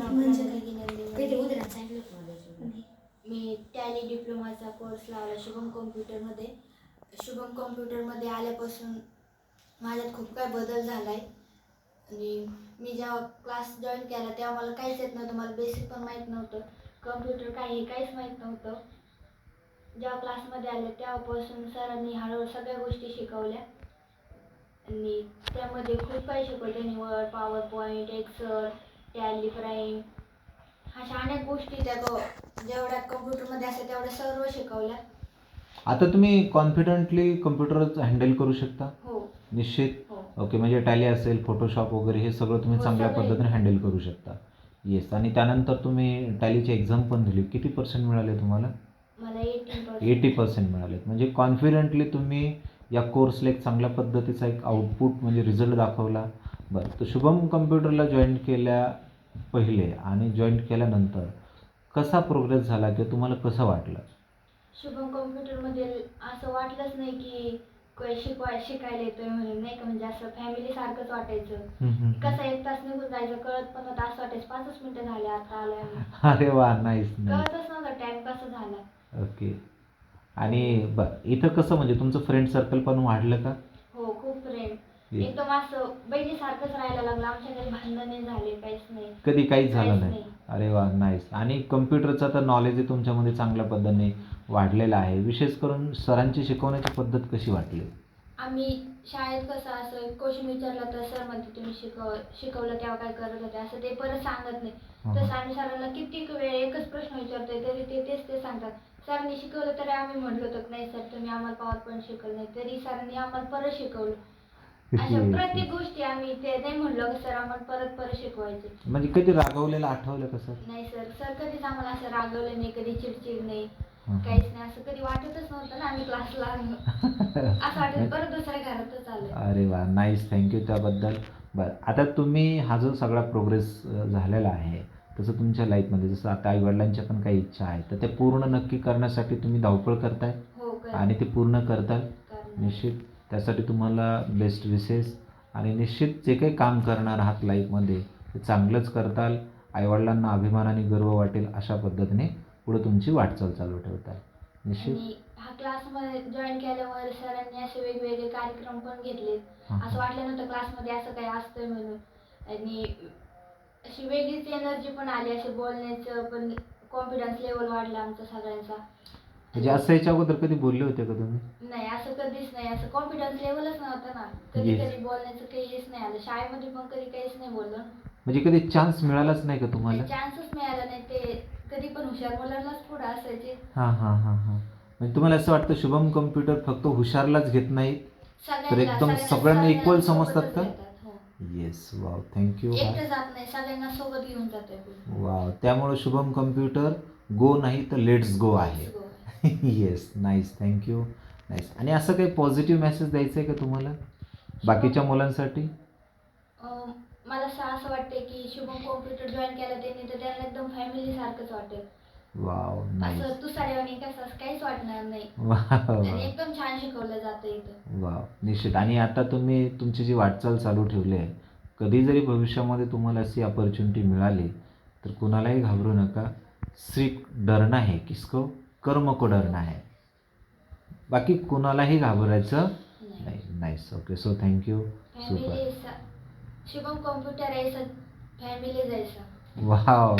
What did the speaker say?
म्हणजे काय? गेलं उद्या मी टॅली डिप्लोमाचा कोर्स लावला शुभम कॉम्प्युटरमध्ये. शुभम कॉम्प्युटरमध्ये आल्यापासून माझ्यात खूप काय बदल झाला आहे आणि मी जेव्हा क्लास जॉईन केला तेव्हा मला काहीच येत नव्हतं मला बेसिक पण माहीत नव्हतं कम्प्युटर काय हे काहीच माहीत नव्हतं. जेव्हा क्लासमध्ये आले तेव्हापासून सरांनी हळूहळू सगळ्या गोष्टी शिकवल्या. आणि त्यामध्ये खूप काही शिकवलं त्यांनी Word PowerPoint Excel Tally Prime अशा अनेक गोष्टी त्या ग- जेवढ्या कम्प्युटरमध्ये असतात तेवढ्या सर्व शिकवल्या. आता तुम्ही कॉन्फिडंटली कम्प्युटर हँडल करू शकता. हो. निश्चित. हो. ओके म्हणजे टॅली असेल फोटोशॉप वगैरे हे सगळं तुम्ही हो, चांगल्या सगळे. पद्धतीने हँडल करू शकता. येस आणि त्यानंतर तुम्ही टॅलीची एक्झाम पण दिली. किती पर्सेंट मिळाले तुम्हाला? मला एटीन एटी पर्सेंट मिळालेत. म्हणजे कॉन्फिडंटली तुम्ही या कोर्सला एक चांगल्या पद्धतीचा एक आउटपुट म्हणजे रिझल्ट दाखवला. बरं तर शुभम कम्प्युटरला जॉईन केल्या पहिले आणि जॉईन केल्यानंतर कसा प्रोग्रेस झाला किंवा तुम्हाला कसं वाटलं? शुभम कॉम्प्युटरमध्ये असं वाटलंच नाही की शिकवाय शिकायला येतोय म्हणून नाही का? म्हणजे असं फॅमिली सारखंच वाटायचं. कसं एक तास निघून जायचं कळत पण नव्हतं. असं वाटायचं पाचच मिनिटं झाले आता आलोय आम्ही. अरे वा नाईस नाईस कळतच नव्हतं टाइम कसा झाला. ओके आणि बरं इथं कसं म्हणजे तुमचं फ्रेंड सर्कल पण वाढलं का हो खूप फ्रेंड Yes. एकदम असं बहिणीसारखंच राहायला लागलं. आमच्या घरी भांडणं नाही झाले काहीच नाही. कधी काहीच झालं नाही. अरे वा नाईस आणि कम्प्युटरचं तर नॉलेज तुमच्यामध्ये चांगल्या पद्धतीने वाढलेलं आहे. विशेष करून सरांची शिकवण्याची पद्धत कशी वाटली? आम्ही शाळेत कसं असं क्वेश्चन विचारलं तर सर म्हणते तुम्ही शिकव शिकवलं तेव्हा काय करत होते? असं ते परत सांगत नाही. तसं आम्ही सरांना कित्येक वेळ एकच प्रश्न विचारतोय तरी ते तेच ते सांगतात. सरांनी शिकवलं तरी आम्ही म्हटलं होतं नाही सर तुम्ही आम्हाला पॉवर पॉईंट शिकवलं नाही. तरी सरांनी आम्हाला परत शिकवलं. अशा प्रत्येक गोष्टी आम्ही ते नाही म्हणलं की सर आम्हाला परत परत शिकवायचे. म्हणजे कधी रागवलेलं आठवलं कसं नाही सर सर कधीच आम्हाला असं रागवलं नाही कधी चिडचिड नाही. काहीच नाही असं कधी वाटतच नव्हतं ना आम्ही क्लासला असं वाटत परत दुसऱ्या घरातच आलोय. अरे वा नाईस थँक्यू त्याबद्दल. बरं आता तुम्ही हा जो सगळा प्रोग्रेस झालेला आहे तसं तुमच्या लाईफमध्ये जसं आता आईवडिलांच्या पण काही इच्छा आहेत तर ते पूर्ण नक्की करण्यासाठी तुम्ही धावपळ करताय? हो आणि ते पूर्ण करणार. निश्चित. त्यासाठी तुम्हाला बेस्ट विशेष आणि निश्चित जे काही काम करणार आहात लाईफमध्ये ते चांगलंच करताल. आईवडिलांना अभिमान आणि गर्व वाटेल अशा पद्धतीने पुढे तुमची वाटचाल चालू ठेवताल. निश्चित. हा क्लासमध्ये जॉईन केल्यावर सरांनी असे वेगवेगळे कार्यक्रम पण घेतलेत. हां, असं वाटलं नव्हतं क्लासमध्ये असं काही असतंय म्हणून. आणि अशी वेगळीच एनर्जी पण आली असे बोलण्याचं पण कॉन्फिडन्स लेवल वाढला आमचा सगळ्यांचा. म्हणजे असं याच्या अगोदर कधी बोलले होते का तुम्ही? नाही असं कधीच नाही. असं कॉन्फिडन्स लेवलच नव्हतं ना. कधी Yes. कधी बोलण्याचं काही हेच नाही आलं. शाळेमध्ये पण कधी काहीच नाही बोललो. म्हणजे कधी चान्स मिळालाच नाही का तुम्हाला? चान्सच मिळाला नाही. ते कधी पण हुशार मुलांनाच पुढे असायचे. हां हां हां हां. म्हणजे तुम्हाला असं वाटतं शुभम कम्प्युटर फक्त हुशारलाच घेत नाहीत? सगळ्यांना- एकदम सगळ्यांना- सगळ्यांना equal सगळ्यांना समजतात का? घेतात, हो. येस वाव थँक्यू एकटं जात नाही. सगळ्यांना सोबत घेऊन जातोय. वाव त्यामुळे शुभम कम्प्युटर गो नाही तर लेट्स गो आहे. येस नाईस थँक्यू नाईस आणि असं काही पॉझिटिव्ह मेसेज द्यायचं आहे का तुम्हाला? बाकीच्या मुलांसाठी? अं, मला असं असं वाटतंय की शुभम कॉम्प्युटर जॉईन केलं त्यांनी तर त्यांना एकदम फॅमिली सारखंच वाटेल. वाव नाईस असं तू सारेवानी कसं असं काहीच वाटणार नाही. एकदम छान शिकवलं जातं इथं. वाव निश्चित. आणि आता तुम्ही तुमची जी वाटचाल चालू ठेवली आहे कधी जरी भविष्यामध्ये तुम्हाला अशी अपॉर्च्युनिटी मिळाली तर कुणालाही घाबरू नका. सिर्फ डरना है किसको? कर्म को डरना है बाकी कुणालाही घाबरायचं नाही. नाही nice okay so thank you super Shubham computer आहे फॅमिली जायचं वाव